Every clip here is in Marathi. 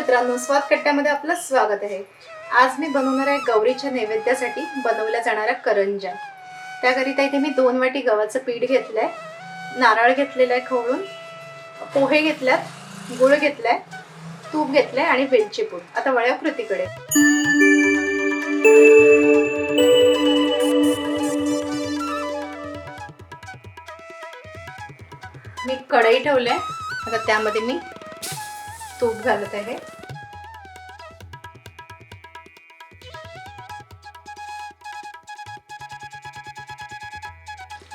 मित्रांनो स्वाद कट्ट्यामध्ये आपलं स्वागत आहे. आज मी बनवणार आहे गौरीच्या नैवेद्यासाठी बनवल्या जाणाऱ्या करंज्या. त्याकरिता इथे मी दोन वाटी गव्हाचं पीठ घेतलंय नारळ घेतलेला आहे खवळून पोहे घेतल्यात गुळ घेतलाय तूप घेतलंय आणि वेलची पूड. आता वळ्या कृतीकडे. मी कढई ठेवलंय. आता त्यामध्ये मी तूप घालत आहे.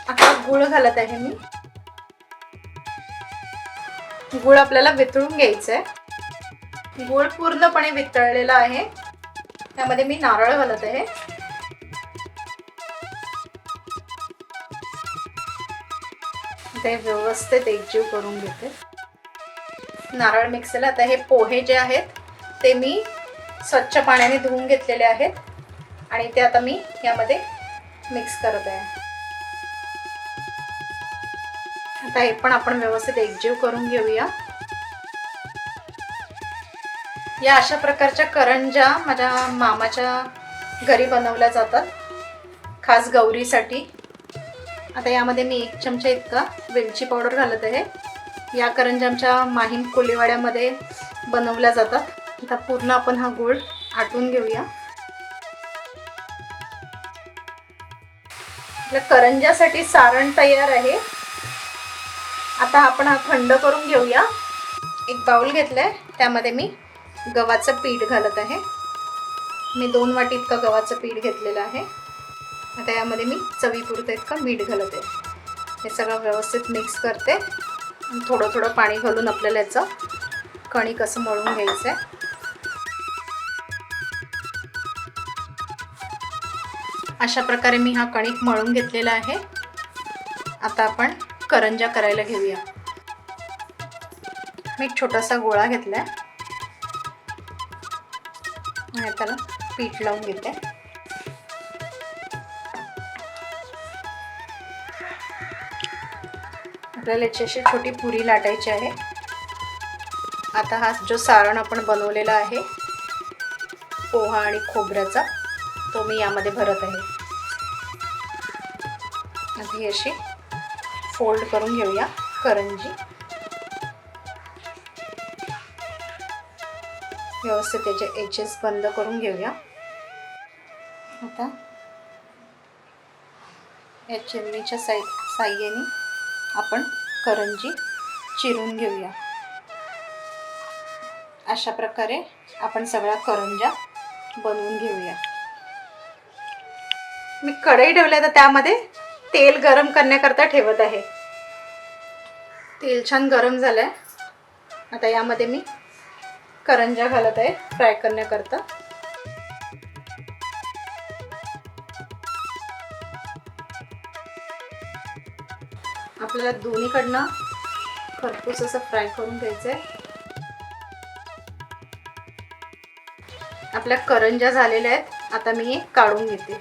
आता गुळ घालत आहे मी. गुळ आपल्याला वितळून घ्यायचं आहे गुळ पूर्णपणे वितळलेला आहे. त्यामध्ये मी नारळ घालत आहे. ते व्यवस्थित एकजीव करून घेते. नारळ मिक्सरला. आता हे पोहे जे आहेत ते मी स्वच्छ पाण्याने धुवून घेतलेले आहेत. आणि ते आता मी यामध्ये मिक्स करत आहे. आता हे पण आपण व्यवस्थित एकजीव करून घेऊया. या अशा प्रकारच्या करंजा माझ्या मामाच्या घरी बनवल्या जातात. खास गौरीसाठी. आता यामध्ये मी एक चमचा इतका वेलची पावडर घालत आहे. या करंजा आमच्या माहीम कोलीवाड्यामध्ये बनवल्या जातात. आता पूर्ण आपण हा गूळ आटून घेऊया. करंजासाठी सारण तयार आहे. आता आपण हा थंड करून घेऊया. एक बाउल घेतलाय. त्यामध्ये मी गव्हाचं पीठ घालत आहे. मी दोन वाटी इतकं गव्हाचं पीठ घेतलेलं आहे. आता यामध्ये मी चवीपुरतं इतकं मीठ घालत आहे. हे सगळं व्यवस्थित मिक्स करते. थोडं थोडं पाणी घालून आपल्याला याचं कणिक असं मळून घ्यायचं आहे अशा प्रकारे मी हा कणिक मळून घेतलेला आहे. आता आपण करंजा करायला घेऊया. मी एक छोटासा गोळा घेतला आहे त्याला पीठ लावून घेते. आपल्याला याची अशी छोटी पुरी लाटायची आहे. आता हा जो सारण आपण बनवलेला आहे पोहा आणि खोबऱ्याचा तो मी यामध्ये भरत आहे. आधी अशी फोल्ड करून घेऊया करंजी. व्यवस्थित त्याचे एजेस बंद करून घेऊया. आता या चिमणीच्या साई साह्याने आपण करंजी चिरून घेऊया. अशा प्रकारे आपण सगळ्या करंजा बनवून घेऊया. मी कढई ठेवल्या तर त्यामध्ये तेल गरम करण्याकरता ठेवत आहे. तेल छान गरम झालं आहे आता यामध्ये मी करंजा घालत आहे फ्राय करण्याकरता. आपल्याला दोन्हीकडनं खरपूस असं फ्राय करून घ्यायचं आहे आपल्या करंजा झालेल्या आहेत. आता मी हे काढून घेते.